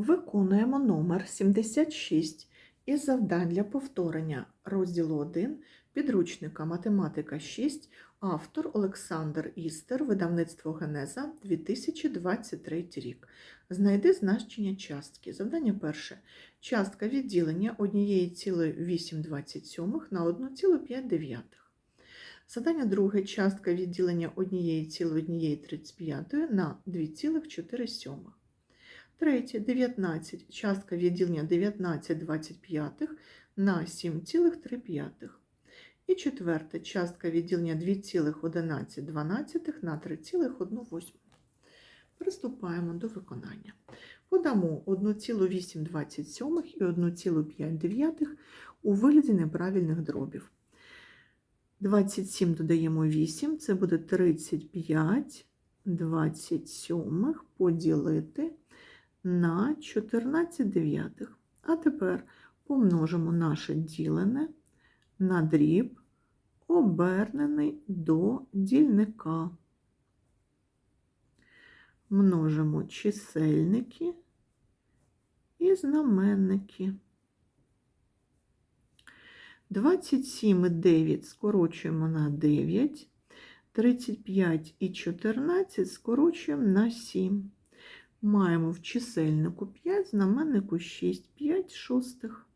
Виконуємо номер 76 із завдань для повторення розділу 1 підручника Математика 6, автор Олександр Істер, видавництво Генеза 2023 рік. Знайди значення частки. Завдання перше. Частка відділення 1,827 на 1,5. Завдання друге. Частка відділення 1,135 на 2,4. Третє 19. Частка відділення 19 25 на 7,3. І четверте частка відділення 2,11 на 3,1. Приступаємо до виконання. Подамо 1,827 і 1,5 у вигляді неправильних дробів. 27 додаємо 8, це буде 35 27 поділити на 14 дев'ятих. А тепер помножимо наше ділене на дріб, обернений до дільника. Множимо чисельники і знаменники. 27 і 9 скорочуємо на 9, 35 і 14 скорочуємо на 7. Маємо в чисельнику 5, знаменнику 6, 5 шостих.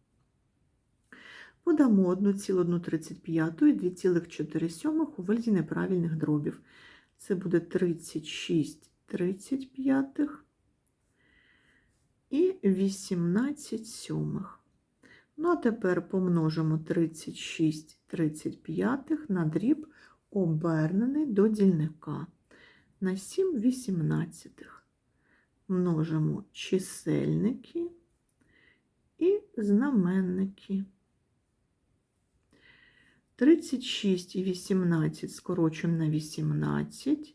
Подамо 1,135 і 2,4 у вигляді неправильних дробів. Це буде 36 35 і 18 сьомих. Ну, а тепер помножимо 36 35 на дріб, обернений до дільника на 7 18 множимо чисельники і знаменники. 36 і 18 скорочуємо на 18,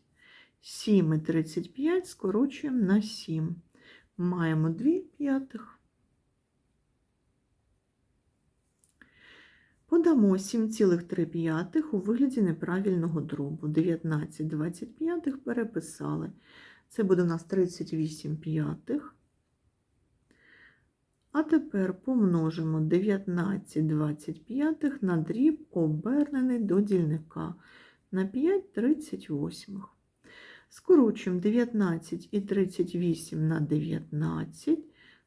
7 і 35 скорочуємо на 7. Маємо 2 п'ятих. Подамо 7,3 у вигляді неправильного дробу. 19 25 переписали. Це буде у нас 38 п'ятих. А тепер помножимо 19 25 на дріб, обернений до дільника на 5 38. Скорочуємо 19 і 38 на 19,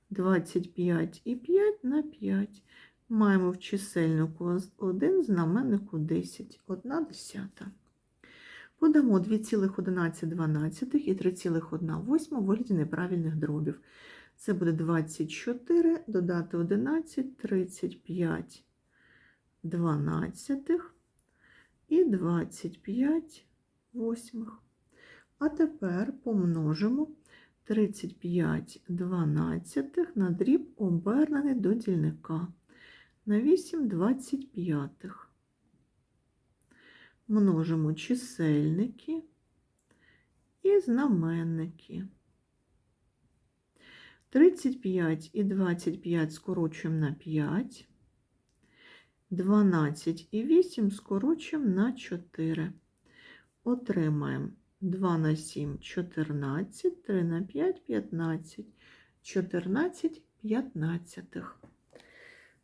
25 і 5 на 5. Маємо в чисельнику 1, знаменнику 10, 1 десята. Подамо 2,11 і 3,1 у вигляді неправильних дробів. Це буде 24, додати 11, 35 дванадцятих і 25 восьмих. А тепер помножимо 35 дванадцятих на дріб обернений до дільника на 8 25 множимо чисельники і знаменники. 35 і 25 скорочуємо на 5, 12 і 8 скорочуємо на 4. Отримаємо 2 на 7 14, 3 на 5 15, 14 п'ятнадцятих.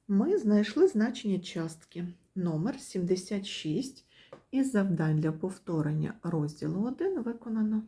Ми знайшли значення частки номер 76 із завдань для повторення розділу 1 виконано.